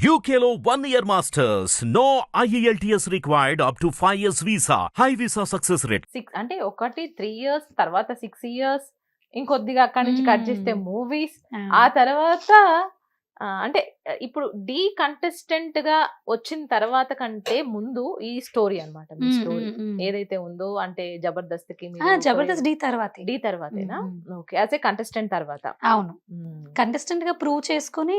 One year masters. No E IELTS required up to 5 years visa. High visa success rate. Six అంటే ఒకటి three years తర్వాత six years ఇంకొద్దిగా అక్కడి నుంచి cut చేస్తే. మూవీస్ ఆ తర్వాత అంటే ఇప్పుడు డి కంటెస్టెంట్గా వచ్చిన తర్వాత కంటే ముందు ఈ స్టోరీ మీ స్టోరీ ఏదైతే ఉందో అంటే జబర్దస్త్కి జబర్దస్త్ డి తర్వాతే డి తర్వాతేనా. ఓకే యాజ్ ఏ కంటెస్టెంట్ తర్వాత అవును. కంటెస్టెంట్గా ప్రూవ్ చేసుకుని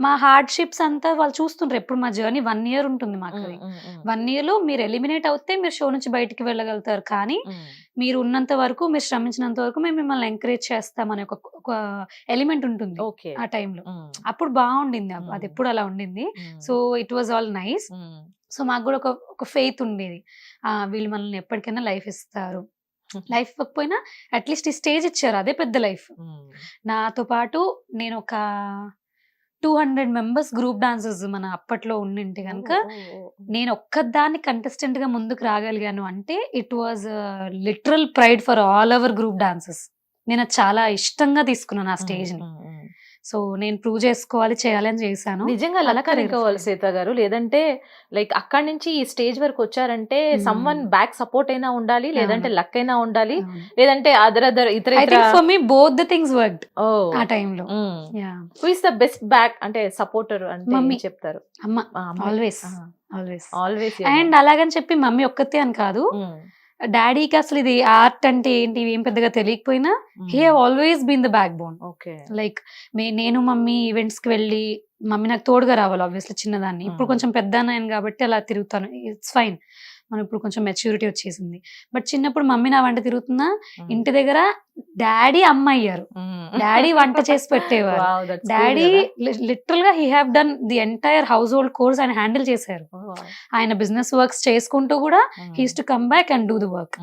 మా హార్డ్షిప్స్ అంతా వాళ్ళు చూస్తుంటారు ఎప్పుడు మా జర్నీ వన్ ఇయర్ ఉంటుంది మాకు. వన్ ఇయర్లో మీరు ఎలిమినేట్ అవుతే మీరు షో నుంచి బయటికి వెళ్ళగలుగుతారు కానీ. మీరు ఉన్నంత వరకు మీరు శ్రమించినంత వరకు మేము మిమ్మల్ని ఎంకరేజ్ చేస్తామనే ఒక ఒక ఎలిమెంట్ ఉంటుంది ఓకే ఆ టైంలో. అప్పుడు బాగుండింది అప్పుడు. అది. ఎప్పుడు అలా ఉండింది. So it was all nice. So మాకు కూడా ఒక ఒక ఫెయిత్ ఉండేది ఆ వీళ్ళు మనల్ని ఎప్పటికైనా లైఫ్ ఇస్తారు లైఫ్ ఇవ్వకపోయినా అట్లీస్ట్ ఈ స్టేజ్ ఇచ్చారు అదే పెద్ద లైఫ్. నాతో పాటు నేను ఒక two hundred members group dancers మన అప్పట్లో ఉండింటి కనుక. నేను ఒక్కదాన్ని కంటెస్టెంట్గా ముందుకు రాగలిగాను అంటే it was literal pride for all our group dancers నేను చాలా ఇష్టంగా తీసుకున్నాను ఆ స్టేజ్ని. సో నేను ప్రూవ్ చేసుకోవాలి చేయాలి అని చేశాను. నిజంగా అలా లక్ career అనుకోవాలి fine. సీత గారు లేదంటే లైక్ అక్కడి నుంచి ఈ స్టేజ్ వరకు వచ్చారంటే. సమ్ వన్ బ్యాక్ సపోర్ట్ అయినా ఉండాలి లేదంటే. లక్ అయినా ఉండాలి లేదంటే అదర్ అదర్ ఇతర for me both the things worked ఓ. ఆ టైంలో who is the best back అంటే సపోర్టర్ అంటే మమ్మీ. చెప్తారు? అమ్మ. ఆల్వేస్ ఆల్వేస్ ఆల్వేస్ అండ్ అలాగని చెప్పి మమ్మీ ఒక్కతే అని కాదు. డాడీకి అసలు ఇది ఆర్ట్ అంటే ఏంటి ఏం పెద్దగా తెలియకపోయినా he have always been the backbone okay. Like me నేను మమ్మీ ఈవెంట్స్కి వెళ్ళి మమ్మీ నాకు తోడుగా రావాలి ఆబ్వియస్లీ చిన్నదాన్ని. ఇప్పుడు. కొంచెం పెద్ద అన్నాను కాబట్టి అలా తిరుగుతాను. ఇట్స్ ఫైన్ మనం ఇప్పుడు కొంచెం మెచ్యూరిటీ వచ్చేసింది. బట్ చిన్నప్పుడు మమ్మీ నా వంట తిరుగుతున్నా ఇంటి దగ్గర డాడీ అమ్మ అయ్యారు. డాడీ వంట చేసి పెట్టేవారు. డాడీ లిటరల్గా he have done the entire household course ఆయన హ్యాండిల్ చేశారు. ఆయన బిజినెస్ వర్క్స్ చేసుకుంటూ కూడా he's to come back and do the work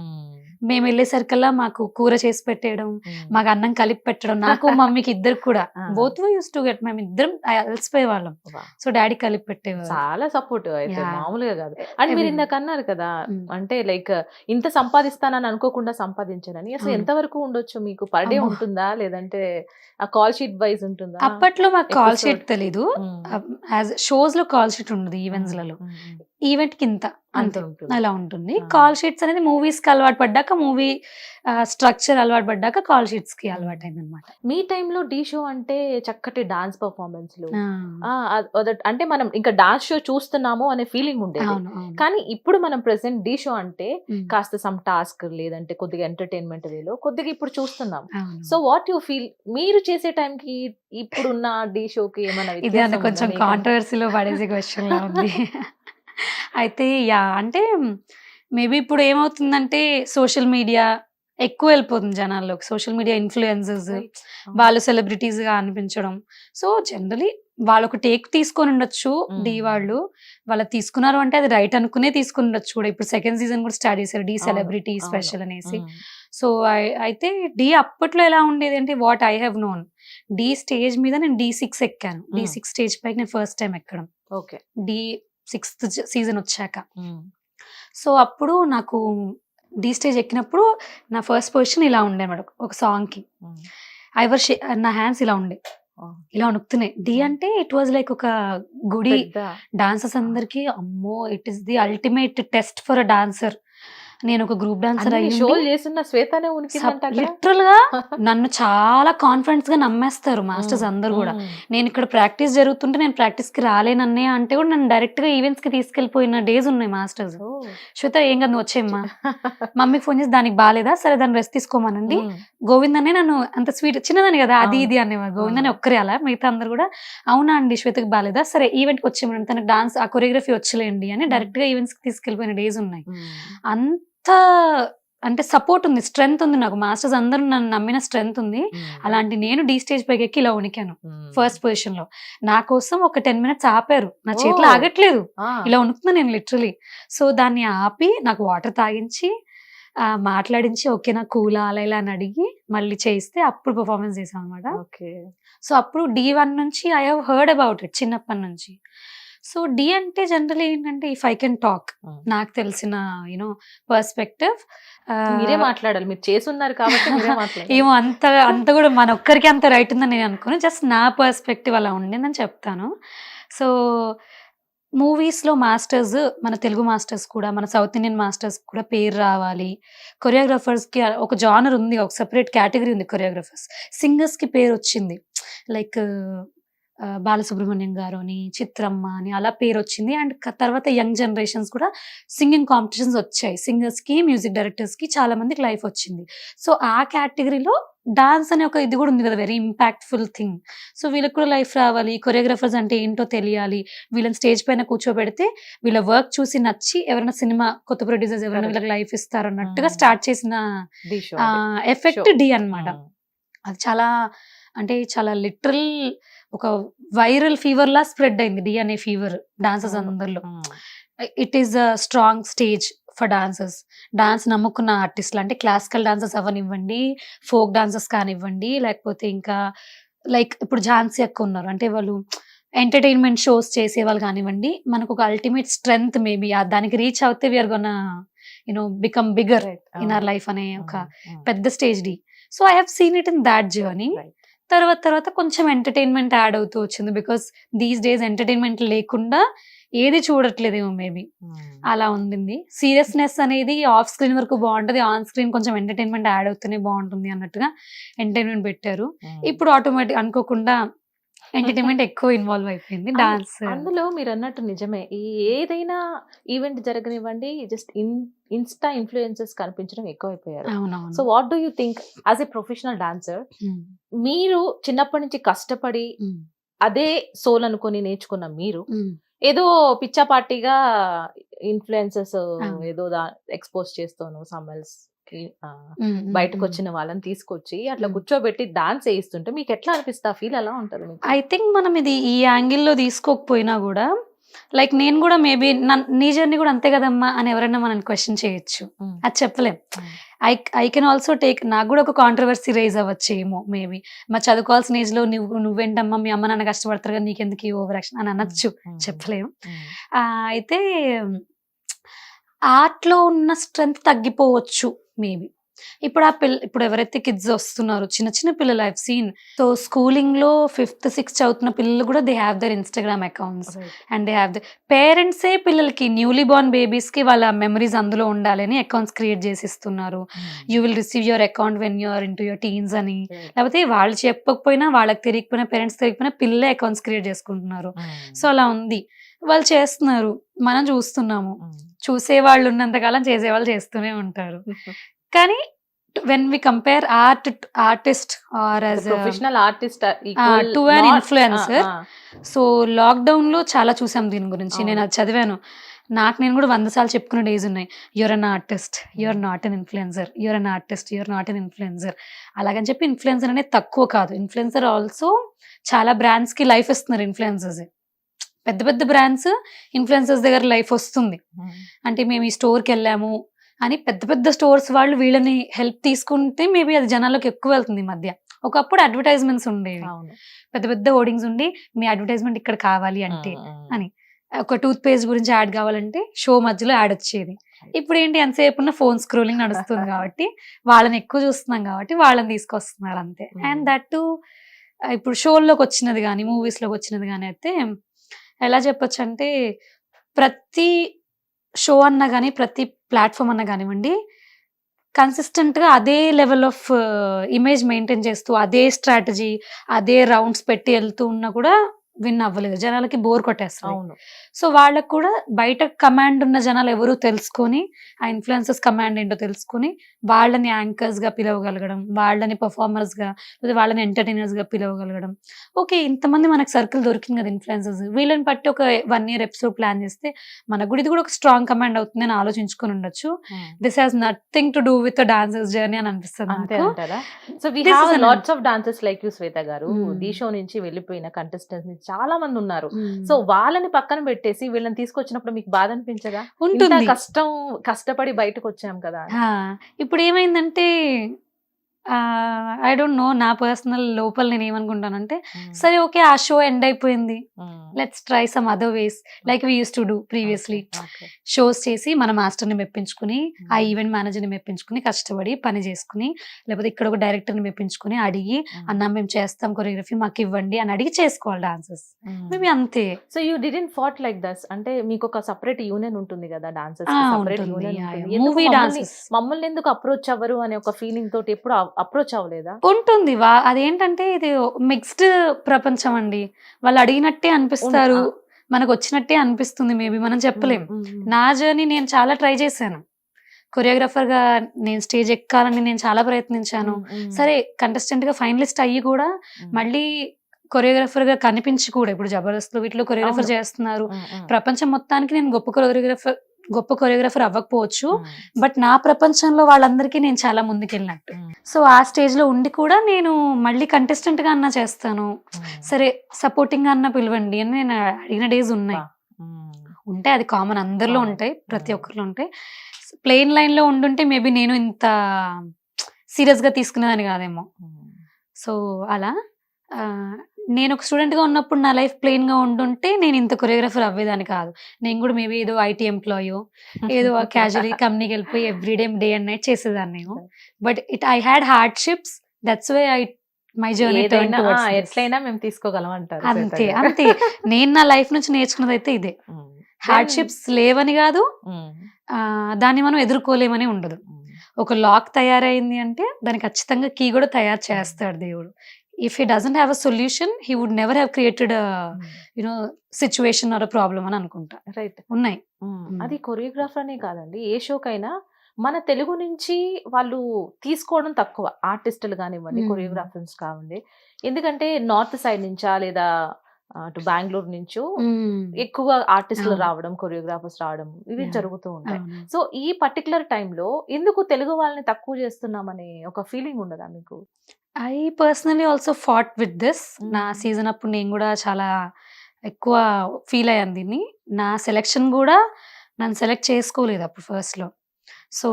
మేము. వెళ్ళేసరికల్లా మాకు కూర చేసి పెట్టేయడం మాకు అన్నం కలిపి పెట్టడం నాకు మమ్మీకి ఇద్దరు కూడా. బోత్ యూస్ టు గెట్ మేము ఇద్దరం అలసిపోయే వాళ్ళం సో డాడీ కలిపి పెట్టేవారు. చాలా సపోర్ట్ అయితే. మామూలుగా కాదు. అండ్ మీరు Everything. ఇందాక అన్నారు కదా Mm. అంటే లైక్ ఇంత సంపాదిస్తానని అనుకోకుండా సంపాదించారని అసలు అవును. ఎంత వరకు ఉండొచ్చు మీకు పర్ డే. ఉంటుందా లేదంటే ఆ కాల్ షీట్ వైజ్ ఉంటుందా అప్పట్లో మాకు కాల్. షీట్ తెలీదు. యాజ్ షోస్లో కాల్ షీట్ ఉండదు ఈవెంట్స్లలో. ఈవెంట్కి ఇంత అంత. అలా ఉంటుంది. కాల్ షీట్స్ అనేది మూవీస్కి అలవాటు పడ్డాక మూవీ స్ట్రక్చర్ అలవాటు పడ్డాక కాల్ షీట్స్కి అలవాటు అయింది అనమాట మీ టైంలో డీ షో అంటే చక్కటి డాన్స్ అదట్- అంటే మనం ఇంకా డాన్స్ షో చూస్తున్నాము అనే ఫీలింగ్ ఉండేది కానీ ఇప్పుడు మనం ప్రెసెంట్ డీ షో అంటే. కాస్త సమ్ టాస్క్ లేదంటే కొద్దిగా ఎంటర్టైన్మెంట్ వేలో కొద్దిగా ఇప్పుడు చూస్తున్నాం. సో వాట్ యు ఫీల్ మీరు చేసే టైం కి ఇప్పుడున్న డీ షోకి ఏమైనా ఇది కొంచెం? కాంట్రవర్సీలో పడేసే క్వశ్చన్ లా ఉంది అయితే యా అంటే మేబీ ఇప్పుడు ఏమవుతుందంటే సోషల్ మీడియా ఎక్కువ వెళ్ళిపోతుంది జనాల్లోకి. Social media influences. వాళ్ళు సెలబ్రిటీస్గా అనిపించడం. సో జనరలీ వాళ్ళు ఒక టేక్ తీసుకొని ఉండొచ్చు. డి వాళ్ళు. వాళ్ళు తీసుకున్నారు అంటే అది రైట్ అనుకునే తీసుకుని ఉండొచ్చు కూడా. ఇప్పుడు సెకండ్ సీజన్ కూడా స్టార్ట్ చేశారు డి సెలబ్రిటీ. స్పెషల్ అనేసి. సో అయితే డి అప్పట్లో ఎలా ఉండేది అంటే what I have known. Dhee stage మీద నేను డి సిక్స్ ఎక్కాను. డి. సిక్స్ స్టేజ్ పైకి నేను ఫస్ట్ టైం ఎక్కడం. ఓకే. డి సిక్స్త్ సీజన్ వచ్చాక. సో అప్పుడు నాకు డి స్టేజ్ ఎక్కినప్పుడు నా ఫస్ట్ పొజిషన్ ఇలా ఉండే అనమాట ఒక సాంగ్కి Mm. ఐవర్ నా హ్యాండ్స్ ఇలా ఉండే. ఇలా వణుకుతున్నాయి. డి అంటే ఇట్ వాజ్ లైక్ ఒక గుడి. డాన్సర్స్ అందరికి అమ్మో it is the ultimate test for a dancer. నేను ఒక గ్రూప్ డాన్సర్ అయ్యి షోలు చేస్తున్న శ్వేతనే? లిటరల్గా నన్ను చాలా కాన్ఫిడెన్స్గా నమ్మేస్తారు మాస్టర్స్. అందరు కూడా. నేను ఇక్కడ ప్రాక్టీస్ జరుగుతుంటే నేను ప్రాక్టీస్కి రాలేనన్నే అంటే కూడా నన్ను డైరెక్ట్గా ఈవెంట్స్కి తీసుకెళ్ళిపోయిన డేస్ ఉన్నాయి మాస్టర్స్. శ్వేత ఏం కదా నువ్వు వచ్చేయమ్మా మమ్మీకి ఫోన్ చేసి దానికి బాగాలేదా సరే దాన్ని రెస్ట్ తీసుకోమనండి. గోవింద్ అనే నన్ను అంత స్వీట్ చిన్నదాన్ని కదా అది. ఇది అనేవారు గోవింద్ అని. ఒక్కరే అలా మిగతా అందరు కూడా అవునా అండి శ్వేతకి బాగాలేదా సరే ఈవెంట్కి వచ్చేయమని తనకు డాన్స్ ఆ కొరియోగ్రఫీ వచ్చలేండి అని డైరెక్ట్గా ఈవెంట్స్కి తీసుకెళ్ళిపోయిన డేస్ ఉన్నాయి Mm. అంటే సపోర్ట్ ఉంది స్ట్రెంగ్త్ ఉంది నాకు మాస్టర్స్ అందరూ నన్ను నమ్మిన స్ట్రెంగ్త్ ఉంది. అలాంటి నేను డీ స్టేజ్ పైకి ఎక్కి ఇలా ఉనికాను. ఫస్ట్ పొజిషన్లో నా కోసం ఒక టెన్ మినిట్స్ ఆపారు నా చేతిలో. ఆగట్లేదు. ఇలా ఉనుకున్నా నేను లిటరలీ సో దాన్ని ఆపి నాకు వాటర్ తాగించి మాట్లాడించి ఓకే నా కూలా అలా ఇలా అని అడిగి మళ్ళీ చేయిస్తే అప్పుడు పర్ఫార్మెన్స్ చేసాం అనమాట. సో అప్పుడు డి వన్ నుంచి I have heard about it చిన్నప్పటి నుంచి సో డి అంటే జనరల్ ఏంటంటే ఇఫ్ ఐ కెన్ టాక్. నాకు తెలిసిన యూనో పర్స్పెక్టివ్. మీరే మాట్లాడాలి. మీరు చేసున్నారు కాబట్టి ఏమో అంత అంత కూడా మన ఒక్కరికి అంత రైట్ ఉందని నేను అనుకోను. జస్ట్ నా పర్స్పెక్టివ్ అలా ఉండిందని చెప్తాను. సో మూవీస్లో మాస్టర్స్ మన తెలుగు మాస్టర్స్ కూడా మన సౌత్ ఇండియన్ మాస్టర్స్ కూడా పేరు రావాలి. కొరియోగ్రాఫర్స్కి ఒక జానర్ ఉంది ఒక సెపరేట్ కేటగిరీ ఉంది కొరియోగ్రాఫర్స్. సింగర్స్కి పేరు వచ్చింది. లైక్ బాలసుబ్రహ్మణ్యం గారు అని చిత్రమ్మ అని అలా పేరు వచ్చింది అండ్ తర్వాత యంగ్ జనరేషన్స్ కూడా సింగింగ్ కాంపిటీషన్స్ వచ్చాయి. సింగర్స్కి మ్యూజిక్ డైరెక్టర్స్కి చాలా మందికి లైఫ్ వచ్చింది. సో ఆ కేటగిరీలో డాన్స్ అనే ఒక ఇది కూడా ఉంది కదా వెరీ ఇంపాక్ట్ఫుల్ థింగ్. సో వీళ్ళకి కూడా లైఫ్ రావాలి. కొరియోగ్రాఫర్స్ అంటే ఏంటో తెలియాలి. వీళ్ళని స్టేజ్ పైన కూర్చోబెడితే వీళ్ళ వర్క్ చూసి నచ్చి ఎవరైనా సినిమా కొత్త ప్రొడ్యూసర్స్ ఎవరైనా. వీళ్ళకి లైఫ్ ఇస్తారు అన్నట్టుగా. స్టార్ట్ చేసిన ఎఫెక్ట్ డి అన్నమాట. అది చాలా అంటే చాలా లిటరల్ ఒక వైరల్ ఫీవర్ లా స్ప్రెడ్ అయింది డి అనే ఫీవర్ డాన్సర్స్ అందరిలో. It is a strong stage for dancers. Dance నమ్ముకున్న ఆర్టిస్టులు అంటే క్లాసికల్ డాన్సర్స్ అవనివ్వండి ఫోక్ డాన్సర్స్ కానివ్వండి లేకపోతే ఇంకా లైక్ ఇప్పుడు ఝాన్సీ అక్క ఉన్నారు. అంటే వాళ్ళు ఎంటర్టైన్మెంట్ షోస్ చేసే వాళ్ళు కానివ్వండి మనకు ఒక అల్టిమేట్ స్ట్రెంగ్త్ మేబీ దానికి రీచ్ అవుతే we're gonna you know become bigger in our life అనే ఒక పెద్ద stage D. So I have seen it in that journey తర్వాత తర్వాత కొంచెం ఎంటర్టైన్మెంట్ యాడ్ అవుతూ వచ్చింది. బికాస్ దీస్ డేస్ ఎంటర్టైన్మెంట్ లేకుండా ఏది చూడట్లేదేమో మేబీ అలా ఉండింది. సీరియస్నెస్ అనేది ఆఫ్ స్క్రీన్ వరకు బాగుంటది. ఆన్ స్క్రీన్ కొంచెం ఎంటర్టైన్మెంట్ యాడ్ అవుతూనే బాగుంటుంది అన్నట్టుగా ఎంటర్టైన్మెంట్ పెట్టారు. ఇప్పుడు ఆటోమేటిక్ అనుకోకుండా ఎంటర్టైన్మెంట్ ఎక్కువ ఇన్వాల్వ్ అయిపోయింది డాన్స్. అందులో మీరు అన్నట్టు నిజమే. ఈ ఏదైనా ఈవెంట్ జరగనివ్వండి జస్ట్ ఇన్ ఇన్స్టా ఇన్ఫ్లుయెన్సెస్ కనిపించడం ఎక్కువైపోయారు. సో అవునవును what do you think as a professional dancer మీరు చిన్నప్పటి నుంచి కష్టపడి అదే సోల్ అనుకొని నేర్చుకున్న మీరు ఏదో పిచ్చాపార్టీగా ఇన్ఫ్లుయెన్సెస్ ఆ. ఏదో ఎక్స్పోజ్ చేస్తాను సమ్మల్స్ బయటకు. వచ్చిన వాళ్ళని తీసుకొచ్చి అట్లా. కూర్చోబెట్టి డాన్స్ వేయిస్తుంటే మీకు ఎట్లా అనిపిస్తా ఫీల్ ఎలా ఉంటది మీకు ఐ థింక్ మనం ఇది ఈ యాంగిల్లో తీసుకోకపోయినా కూడా లైక్ నేను కూడా మేబీ నీ జర్నీ కూడా అంతే కదమ్మా అని ఎవరైనా మనం క్వశ్చన్ చేయొచ్చు. అది చెప్పలేం. I I can also take నాకు కూడా ఒక కాంట్రవర్సీ రైజ్ అవ్వచ్చేమో మేబీ మా చదువుకోవాల్సిన ఏజ్లో నువ్వు నువ్వేంటమ్మా మీ అమ్మ నాన్న కష్టపడతారు కదా నీకెందుకు ఈ ఓవర్ యాక్షన్ అని అనొచ్చు. చెప్పలేం. ఆ, అయితే ఆర్ట్లో ఉన్న స్ట్రెంగ్త్ తగ్గిపోవచ్చు మేబీ. ఇప్పుడు ఆ పిల్ల ఇప్పుడు ఎవరైతే కిడ్స్ వస్తున్నారు చిన్న చిన్న పిల్లలు ఐవ్ సీన్ సో స్కూలింగ్లో ఫిఫ్త్ సిక్స్త్ చదువుతున్న పిల్లలు కూడా they have their Instagram accounts. And they have the పేరెంట్సే పిల్లలకి న్యూలీ బోర్న్ బేబీస్కి వాళ్ళ మెమరీస్ అందులో ఉండాలని అకౌంట్స్ క్రియేట్ చేసి ఇస్తున్నారు. You will receive your account when you're in to your teens అని. లేకపోతే వాళ్ళు చెప్పకపోయినా వాళ్ళకి తెలియకపోయినా పేరెంట్స్ తెలియకపోయినా పిల్లలే అకౌంట్స్ క్రియేట్ చేసుకుంటున్నారు. Mm. సో అలా ఉంది. వాళ్ళు చేస్తున్నారు. మనం చూస్తున్నాము. Mm. చూసే వాళ్ళు ఉన్నంతకాలం చేసేవాళ్ళు చేస్తూనే ఉంటారు. కానీ when we compare art artist or as professional artist to an influencer. So లాక్డౌన్లో చాలా చూసాం దీని గురించి. నేను అది చదివాను. నాకు నేను కూడా వంద సార్లు చెప్పుకునే డేస్ ఉన్నాయి. Your an artist your not an influencer your an artist your not an influencer అలాగని చెప్పి ఇన్ఫ్లుయెన్సర్ అనేది తక్కువ కాదు. ఇన్ఫ్లుయెన్సర్ ఆల్సో చాలా బ్రాండ్స్కి లైఫ్ ఇస్తున్నారు ఇన్ఫ్లుయెన్సర్స్ పెద్ద పెద్ద బ్రాండ్స్ ఇన్ఫ్లుయెన్సర్స్ దగ్గర లైఫ్ వస్తుంది. అంటే మేము ఈ స్టోర్కి వెళ్ళాము అని పెద్ద పెద్ద స్టోర్స్ వాళ్ళు వీళ్ళని హెల్ప్ తీసుకుంటే మేబీ అది జనాల్లోకి ఎక్కువ వెళ్తుంది ఈ మధ్య. ఒకప్పుడు అడ్వర్టైజ్మెంట్స్ ఉండేవి. పెద్ద పెద్ద హోర్డింగ్స్ ఉండి మీ అడ్వర్టైజ్మెంట్ ఇక్కడ కావాలి అంటే Mm. అని. ఒక టూత్ పేస్ట్ గురించి యాడ్ కావాలంటే షో మధ్యలో యాడ్ వచ్చేది. ఇప్పుడు ఏంటి ఎంతసేపు ఉన్న ఫోన్ స్క్రోలింగ్ నడుస్తుంది కాబట్టి వాళ్ళని ఎక్కువ చూస్తున్నాం కాబట్టి వాళ్ళని తీసుకొస్తున్నారు అంతే. అండ్ దట్ టు ఇప్పుడు షోల్లోకి వచ్చినది కానీ మూవీస్లోకి వచ్చినది కానీ అయితే ఎలా చెప్పొచ్చు అంటే ప్రతి షో అన్నా కానీ ప్రతి ప్లాట్ఫామ్ అన్నా కానివ్వండి కన్సిస్టెంట్గా అదే లెవెల్ ఆఫ్ ఇమేజ్ మెయింటైన్ చేస్తూ అదే స్ట్రాటజీ అదే రౌండ్స్ పెట్టి వెళ్తూ ఉన్నా కూడా విన్ అవ్వలేదు జనాలకి బోర్ కొట్టేస్తారు అవును. సో వాళ్ళకు కూడా బయట కమాండ్ ఉన్న జనాలు ఎవరు తెలుసుకొని ఆ ఇన్ఫ్లుయెన్సెస్ కమాండ్ ఏంటో తెలుసుకొని వాళ్ళని యాంకర్స్గా పిలవగలగడం వాళ్ళని పర్ఫార్మర్స్గా లేదా వాళ్ళని ఎంటర్టైనర్స్గా పిలవగలగడం. ఓకే ఇంతమంది మనకు సర్కిల్ దొరికింది కదా ఇన్ఫ్లుయెన్సెస్ వీళ్ళని బట్టి ఒక వన్ ఇయర్ ఎపిసోడ్ ప్లాన్ చేస్తే కూడా ఇది కూడా ఒక స్ట్రాంగ్ కమాండ్ అవుతుంది అని ఆలోచించుకొని ఉండొచ్చు. This has nothing to do with dancers journey అని అనిపిస్తుంది so we have lots of dancers like you Shweta garu. The show నుంచి వెళ్ళిపోయిన కంటెస్టెంట్స్ చాలా మంది ఉన్నారు. సో వాళ్ళని పక్కన పెట్టేసి వీళ్ళని తీసుకొచ్చినప్పుడు మీకు బాధ అనిపించదా? ఉంటుంది. కష్టం కష్టపడి బయటకు వచ్చాం కదా ఇప్పుడు ఏమైందంటే ఐ డోంట్ నో నా పర్సనల్ లోపల నేను ఏమనుకుంటానంటే సరే ఓకే ఆ షో ఎండ్ అయిపోయింది. Let's try some other ways like we use to do previously shows చేసి మన మాస్టర్ని మెప్పించుకుని ఆ ఈవెంట్ మేనేజర్ని మెప్పించుకుని కష్టపడి పని చేసుకుని లేకపోతే ఇక్కడ ఒక డైరెక్టర్ని మెప్పించుకుని అడిగి అన్న మేము చేస్తాం కొరియోగ్రఫీ మాకు ఇవ్వండి అని అడిగి చేసుకోవాలి డాన్సెస్ మేబీ అంతే. So you didn't fought like thus అంటే మీకు ఒక సపరేట్ యూనియన్ ఉంటుంది. కదా యూనియన్ మూవీ డాన్సెస్ మమ్మల్ని ఎందుకు అప్రోచ్ అవ్వరు అనే ఒక ఫీలింగ్ తోటి ఎప్పుడు అప్రోచ్ అవ్వలేదా? ఉంటుంది. వా అదేంటంటే ఇది మిక్స్డ్ ప్రపంచం అండి. వాళ్ళు అడిగినట్టే అనిపిస్తారు. మనకు వచ్చినట్టే అనిపిస్తుంది మేబీ మనం చెప్పలేం. నా జర్నీ నేను చాలా ట్రై చేశాను. కొరియోగ్రాఫర్గా నేను స్టేజ్ ఎక్కాలని నేను చాలా ప్రయత్నించాను. సరే కంటెస్టెంట్గా ఫైనలిస్ట్ అయ్యి కూడా మళ్ళీ కొరియోగ్రాఫర్గా కనిపించి కూడా ఇప్పుడు జబర్దస్త్ వీటిలో కొరియోగ్రాఫర్. చేస్తున్నారు. ప్రపంచం మొత్తానికి నేను గొప్ప కొరియోగ్రాఫర్ గొప్ప కొరియోగ్రాఫర్ అవ్వకపోవచ్చు. బట్ నా ప్రపంచంలో వాళ్ళందరికీ నేను చాలా ముందుకెళ్ళినట్టు. మ్మ్, సో ఆ స్టేజ్లో ఉండి కూడా నేను మళ్ళీ కంటెస్టెంట్గా అన్నా చేస్తాను. మ్మ్. సరే సపోర్టింగ్గా అన్న పిలవండి అని నేను అడిగిన డేస్ ఉన్నాయి. ఉంటాయి అది కామన్ అందరిలో. ఉంటాయి ప్రతి. ఒక్కరిలో ఉంటాయి. ప్లెయిన్ లైన్లో ఉండుంటే మేబీ నేను ఇంత సీరియస్గా తీసుకునేదాన్ని కాదేమో. సో అలా. నేను ఒక స్టూడెంట్గా ఉన్నప్పుడు నా లైఫ్ ప్లెయిన్గా ఉండుంటే నేను ఇంత కొరియోగ్రాఫర్ అవ్వేదాన్ని కాదు. నేను కూడా మేబీ ఏదో ఐటీ ఎంప్లాయో ఏదో క్యాజువల్ కంపెనీకి వెళ్ళిపోయి ఎవ్రీడే డే అండ్ నైట్ చేసేదాన్ని నేను. But it I had hardships that's way I my journey ఎట్లయినా మేము తీసుకోగలం అంటారు అంతే. అంతే. నేను నా లైఫ్ నుంచి నేర్చుకున్నది అయితే ఇదే. హార్డ్షిప్స్ లేవని కాదు. దాన్ని మనం ఎదుర్కోలేమని ఉండదు. ఒక లాక్ తయారైంది అంటే దానికి ఖచ్చితంగా కీ కూడా తయారు చేస్తాడు దేవుడు. If he doesn't have a solution he would never have created you know situation or problem అని అనుకుంటా రైట్ ఉన్నాయి మ్మ్. మ్మ్. అది కొరియోగ్రాఫర్ అనే కాదండి ఏ షోకైనా మన తెలుగు నుంచి వాళ్ళు తీసుకోవడం తక్కువ ఆర్టిస్టులు కానివ్వండి. కొరియోగ్రాఫర్స్ కావండి ఎందుకంటే నార్త్ సైడ్ నుంచా లేదా అటు బెంగళూరు నుంచో ఎక్కువ ఆర్టిస్టులు. రావడం కొరియోగ్రాఫర్స్ రావడం ఇవి. జరుగుతూ ఉంటాయి. సో ఈ పర్టికులర్ టైంలో ఎందుకు తెలుగు వాళ్ళని తక్కువ చేస్తున్నామనే ఒక ఫీలింగ్ ఉండదా మీకు I personally also fought with this. నా సీజన్ అప్పుడు నేను కూడా చాలా ఎక్కువ ఫీల్ అయ్యాను దీన్ని. నా సెలెక్షన్ కూడా నన్ను సెలెక్ట్ చేసుకోలేదు అప్పుడు ఫస్ట్లో. సో.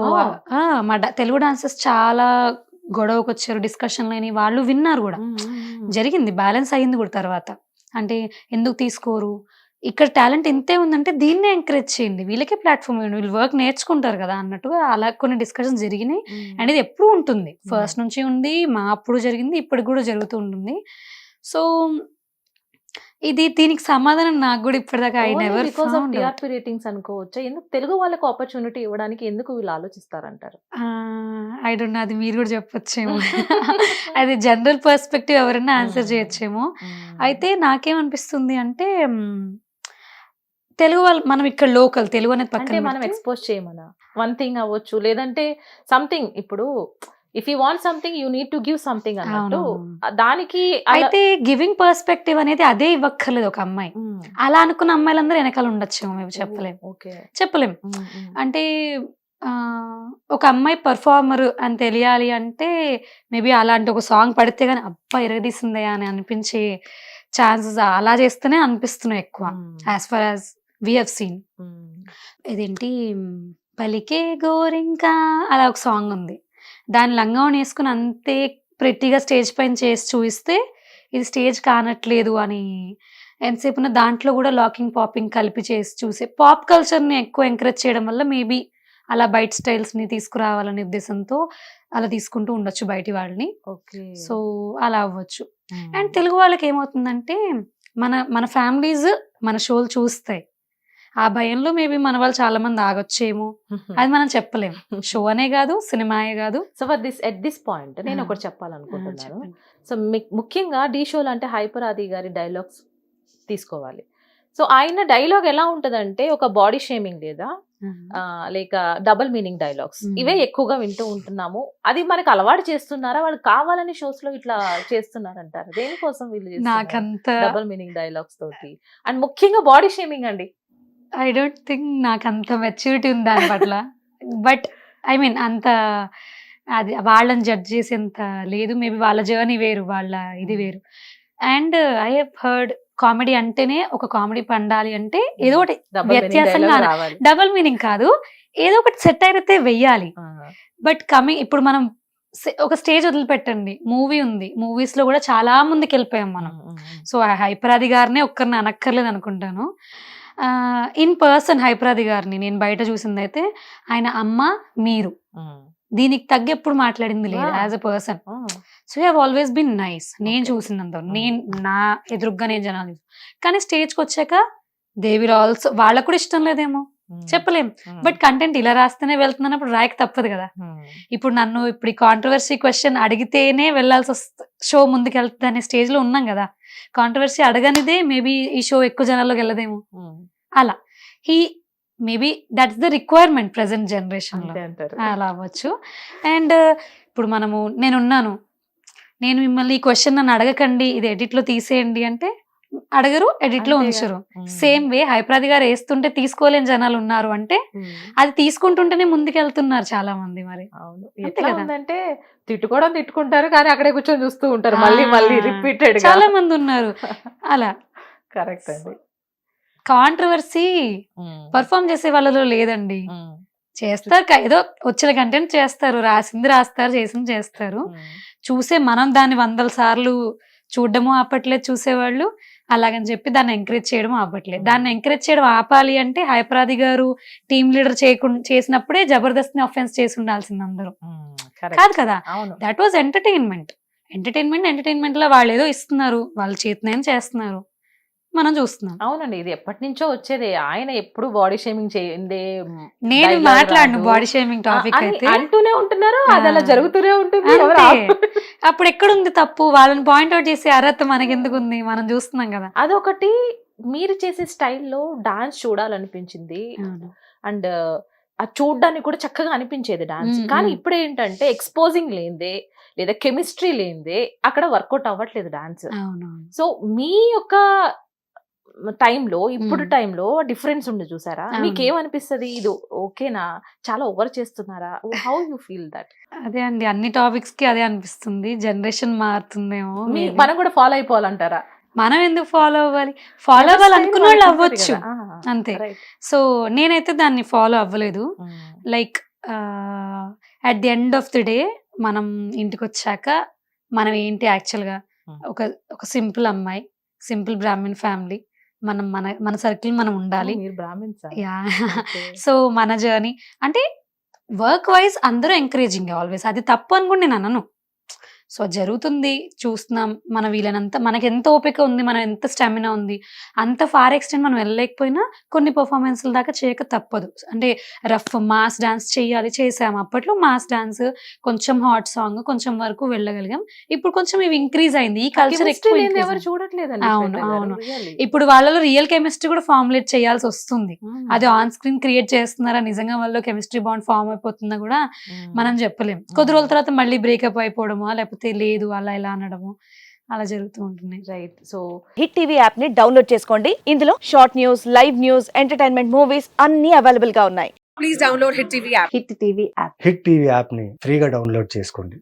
మా డా- తెలుగు డాన్సర్స్ చాలా గొడవకు వచ్చారు డిస్కషన్ లేని వాళ్ళు విన్నారు కూడా. జరిగింది బ్యాలెన్స్ అయ్యింది కూడా తర్వాత. అంటే ఎందుకు తీసుకోరు? ఇక్కడ టాలెంట్ ఇంతే ఉందంటే దీన్నే ఎంకరేజ్ చేయండి. వీళ్ళకే ప్లాట్ఫామ్ ఇవ్వండి. వీళ్ళు వర్క్ నేర్చుకుంటారు కదా అన్నట్టుగా అలా కొన్ని డిస్కషన్స్ జరిగినాయి. అండ్ ఇది ఎప్పుడు ఉంటుంది. ఫస్ట్ నుంచి ఉంది మా అప్పుడు జరిగింది ఇప్పటికి కూడా జరుగుతూ ఉంటుంది. సో ఇది దీనికి సమాధానం నాకు కూడా ఇప్పటిదాకా I never because of TRP ratings అనుకోవచ్చా? ఎందుకు తెలుగు వాళ్ళకి ఆపర్చునిటీ ఇవ్వడానికి ఎందుకు వీళ్ళు ఆలోచిస్తారంటారు? ఐ డోంట్ అది మీరు కూడా చెప్పొచ్చేమో. అది జనరల్ పర్స్పెక్టివ్ ఎవరైనా ఆన్సర్. చేయొచ్చేమో. అయితే నాకేమనిపిస్తుంది అంటే తెలుగు వాళ్ళు మనం ఇక్కడ లోకల్ తెలుగు అనేది పక్కన మనం ఎక్స్పోజ్ చేయమనా? వన్ థింగ్ అవ్వచ్చు లేదంటే సంథింగ్ ఇప్పుడు if you want something you need to give something అన్నట్టు దానికి అయితే గివింగ్ పర్స్పెక్టివ్ అనేది అదే ఇవ్వక్కర్లేదు ఒక అమ్మాయి. మ్మ్. అలా అనుకున్న అమ్మాయిలందరూ వెనకాల ఉండొచ్చేమో మేము చెప్పలేం ఓకే. చెప్పలేం. అంటే ఒక అమ్మాయి పర్ఫార్మర్ అని తెలియాలి అంటే మేబీ అలాంటి ఒక సాంగ్ పడితే గానీ అబ్బా ఇరగదీసిందే అని అనిపించే ఛాన్సెస్ అలా చేస్తేనే అనిపిస్తున్నాయి ఎక్కువ. As far as we have seen. ఇదేంటి? పలికే గోరింకా అలా ఒక సాంగ్ ఉంది. దాని లంగం వేసుకుని అంతే ప్రెట్టిగా స్టేజ్ పైన చేసి చూపిస్తే ఇది స్టేజ్ కానట్లేదు అని ఎంతసేపు ఉన్న దాంట్లో కూడా లాకింగ్ పాపింగ్ కలిపి చేసి చూసే పాప్ కల్చర్ని ఎక్కువ ఎంకరేజ్ చేయడం వల్ల మేబీ అలా బయట స్టైల్స్ని తీసుకురావాలనే ఉద్దేశంతో అలా తీసుకుంటూ ఉండొచ్చు బయటి వాళ్ళని. ఓకే. సో అలా అవ్వచ్చు. అండ్ తెలుగు వాళ్ళకి ఏమవుతుందంటే మన మన ఫ్యామిలీస్ మన షోలు చూస్తాయి. ఆ భయంలో మేబీ మన వాళ్ళు చాలా మంది ఆగొచ్చేమో అది మనం చెప్పలేం. షో అనే కాదు సినిమాయే కాదు. So for this at this point నేను. ఒకటి చెప్పాలనుకుంటున్నాను. సో ముఖ్యంగా డీ షోలు అంటే హైపర్ ఆది గారి డైలాగ్స్ తీసుకోవాలి. సో ఆయన డైలాగ్ ఎలా ఉంటదంటే ఒక బాడీ షేమింగ్ లేదా లేక డబుల్ మీనింగ్ డైలాగ్స్. ఇవే ఎక్కువగా వింటూ ఉంటున్నాము. అది మనకు అలవాటు చేస్తున్నారా? వాళ్ళు కావాలని షోస్లో ఇట్లా చేస్తున్నారంటారు? దేనికోసం వీళ్ళు నాకంత డబుల్ మీనింగ్ డైలాగ్స్ తోటి. అండ్ ముఖ్యంగా బాడీ షేమింగ్ అండి. ఐ డోంట్ థింక్ నాకు అంత మెచ్యూరిటీ ఉంది దాని పట్ల. బట్ ఐ మీన్ అంత అది వాళ్ళని జడ్జ్ చేసేంత లేదు. మేబీ వాళ్ళ జర్నీ వేరు వాళ్ళ ఇది వేరు. And I have heard comedy అంటేనే ఒక కామెడీ పండాలి అంటే ఏదో ఒకటి డబుల్ మీనింగ్ వ్యత్యాసంగా డబుల్ మీనింగ్ కాదు. ఏదో ఒకటి సెట్ అయితే వెయ్యాలి. బట్ కమింగ్ ఇప్పుడు మనం ఒక స్టేజ్ వదిలిపెట్టండి. మూవీ ఉంది. మూవీస్లో కూడా చాలా ముందుకు వెళ్ళిపోయాం మనం సో ఆ హైపరాది గారినే ఒక్కరిని అనక్కర్లేదు అనుకుంటాను ఇన్ పర్సన్ హైపరాది గారిని నేను బయట చూసింది అయితే ఆయన అమ్మ మీరు. దీనికి తగ్గ ఎప్పుడు మాట్లాడింది లేదు. As a person so have always been nice నేను. చూసినంత నేను నా ఎదురుగ్గా నేను జనాలు కానీ స్టేజ్కి వచ్చాక దేవి ఆల్సో వాళ్ళకు కూడా ఇష్టం లేదేమో. చెప్పలేం. బట్ కంటెంట్ ఇలా రాస్తేనే వెళ్తున్నానప్పుడు రాయక తప్పదు కదా. ఇప్పుడు నన్ను ఇప్పుడు ఈ కాంట్రవర్సీ క్వశ్చన్ అడిగితేనే వెళ్ళాల్సి వస్తుంది షో ముందుకు వెళ్తుంది అనే స్టేజ్లో ఉన్నాం కదా. కాంట్రవర్సీ అడగనిదే మేబీ ఈ షో ఎక్కువ జనాల్లోకి వెళ్ళదేమో. అలా. He maybe that's the requirement present generation అలా అవ్వచ్చు. అండ్ ఇప్పుడు మనము నేనున్నాను. నేను మిమ్మల్ని ఈ క్వశ్చన్ నన్ను అడగకండి ఇది ఎడిట్లో తీసేయండి అంటే అడగరు ఎడిట్లో. ఉంచరు. సేమ్ వే హైప్రాది గారు వేస్తుంటే తీసుకోలేని జనాలు ఉన్నారు అంటే. అది తీసుకుంటుంటేనే ముందుకెళ్తున్నారు చాలా మంది మరి. ఉందంటే తిట్టుకోవడం తిట్టుకుంటారు కానీ అక్కడే కూర్చొని చూస్తూ ఉంటారు మళ్ళీ మళ్ళీ రిపీటెడ్ చాలా మంది ఉన్నారు అలా కరెక్ట్ అండి కాంట్రవర్సీ. పర్ఫామ్ చేసే వాళ్ళలో లేదండి. చేస్తారు ఏదో వచ్చిన కంటెంట్ చేస్తారు రాసింది రాస్తారు చేసింది చేస్తారు. చూసే మనం దాన్ని వందల సార్లు చూడడము ఆపట్లేదు చూసేవాళ్ళు అలాగని చెప్పి దాన్ని ఎంకరేజ్ చేయడం ఆపట్లేదు దాన్ని ఎంకరేజ్ చేయడం ఆపాలి అంటే హైపరాది గారు టీమ్ లీడర్ చేయకుండా చేసినప్పుడే జబర్దస్త్ని అఫెన్స్ చేసి ఉండాల్సింది అందరూ. కాదు కదా? దట్ వాజ్ ఎంటర్టైన్మెంట్ ఎంటర్టైన్మెంట్ ఎంటర్టైన్మెంట్లో వాళ్ళు ఏదో ఇస్తున్నారు. వాళ్ళ చేతినేం చేస్తున్నారు. మనం చూస్తున్నాం. అవునండి. ఇది ఎప్పటి నుంచో వచ్చేదే. ఆయన ఎప్పుడు బాడీ షేమింగ్ చేయండి నేను మాట్లాడను. బాడీ షేమింగ్ టాపిక్ అయితే. అంటూనే ఉంటున్నారు. అది అలా. జరుగుతూనే ఉంటుంది. అప్పుడు ఎక్కడుంది తప్పు? వాళ్ళని పాయింట్అవుట్ చేసే అర్హత మనకెందుకు ఉంది మనం చూస్తున్నాం కదా. అదొకటి. మీరు చేసే స్టైల్లో డాన్స్ చూడాలనిపించింది. అండ్ అది చూడడానికి కూడా చక్కగా అనిపించేది డాన్స్ కానీ. ఇప్పుడు ఏంటంటే ఎక్స్పోజింగ్ లేనిదే లేదా కెమిస్ట్రీ లేనిదే అక్కడ వర్కౌట్ అవ్వట్లేదు డాన్స్ అవును సో మీ యొక్క టైంలో ఇప్పుడు. టైంలో డిఫరెన్స్ ఉంది చూసారా. మీకు ఏమనిపిస్తుంది ఇది ఓకేనా? చాలా ఓవర్ చేస్తున్నారా? How you feel that? అదే అండి. అన్ని టాపిక్స్కి అదే అనిపిస్తుంది. జనరేషన్ మారుతుందేమో. మనం కూడా ఫాలో అయిపోవాలంటారా? మనం ఎందుకు ఫాలో అవ్వాలి? ఫాలో అవ్వాలి అనుకున్న వాళ్ళు అవ్వచ్చు. అంతే. సో నేనైతే దాన్ని ఫాలో అవ్వలేదు. Like at the end of the day మనం ఇంటికి వచ్చాక మనం ఏంటి యాక్చువల్గా. ఒక ఒక సింపుల్ అమ్మాయి సింపుల్ బ్రాహ్మణ్ ఫ్యామిలీ. మనం మన మన సర్కిల్ మనం ఉండాలి. యా. సో మన జర్నీ అంటే వర్క్ వైజ్ అందరూ ఎంకరేజింగ్ ఆల్వేస్. అది తప్పు అని కూడా నేను అనను. సో జరుగుతుంది. చూస్తున్నాం. మన వీలైనంత మనకి ఎంత ఓపిక ఉంది మనం ఎంత స్టామినా ఉంది అంత ఫార్ ఎక్స్టెంట్ మనం వెళ్ళలేకపోయినా కొన్ని పర్ఫార్మెన్స్ల దాకా చేయక తప్పదు. అంటే రఫ్ మాస్ డాన్స్ చేయాలి చేసాము అప్పట్లో మాస్ డాన్స్ కొంచెం హాట్ సాంగ్ కొంచెం వరకు వెళ్ళగలిగాం. ఇప్పుడు కొంచెం ఇవి ఇంక్రీజ్ అయింది. ఈ కల్చర్ ఎక్కువ ఎవరు అయింది. చూడట్లేదండి అవును, అవును. ఇప్పుడు వాళ్ళలో రియల్ కెమిస్ట్రీ కూడా ఫార్ములేట్ చేయాల్సి వస్తుంది. అది ఆన్ స్క్రీన్ క్రియేట్ చేస్తున్నారా? నిజంగా వాళ్ళు కెమిస్ట్రీ బాండ్ ఫామ్ అయిపోతుందా కూడా. మనం చెప్పలేం. కొద్ది రోజుల తర్వాత మళ్ళీ బ్రేకప్ అయిపోవడమో? లేకపోతే లేదు అలా ఇలా అనడము అలా జరుగుతూ ఉంటున్నాయి. రైట్ సో హిట్ టీవీ యాప్ని డౌన్లోడ్ చేసుకోండి. ఇందులో short news live news entertainment movies అన్ని అవైలబుల్గా ఉన్నాయి. Please download Hit TV app. Hit TV app Hit TV యాప్ని ఫ్రీగా డౌన్లోడ్ చేసుకోండి.